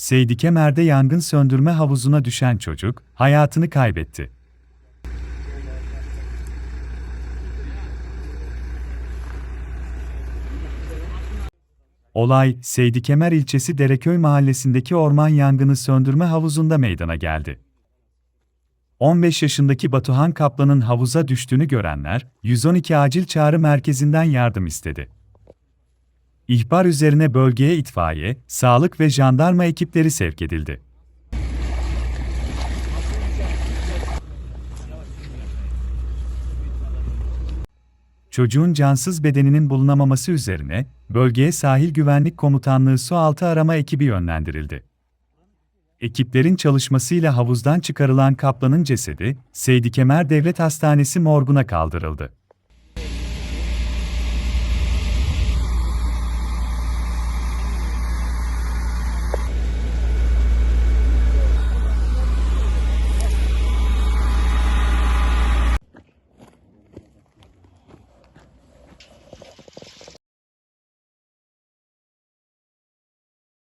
Seydi Kemer'de yangın söndürme havuzuna düşen çocuk, hayatını kaybetti. Olay, Seydi Kemer ilçesi Dereköy mahallesindeki orman yangını söndürme havuzunda meydana geldi. 15 yaşındaki Batuhan Kaplan'ın havuza düştüğünü görenler, 112 acil çağrı merkezinden yardım istedi. İhbar üzerine bölgeye itfaiye, sağlık ve jandarma ekipleri sevk edildi. Çocuğun cansız bedeninin bulunamaması üzerine, bölgeye Sahil Güvenlik Komutanlığı Sualtı Arama ekibi yönlendirildi. Ekiplerin çalışmasıyla havuzdan çıkarılan kaplanın cesedi, Seydi Kemer Devlet Hastanesi morguna kaldırıldı.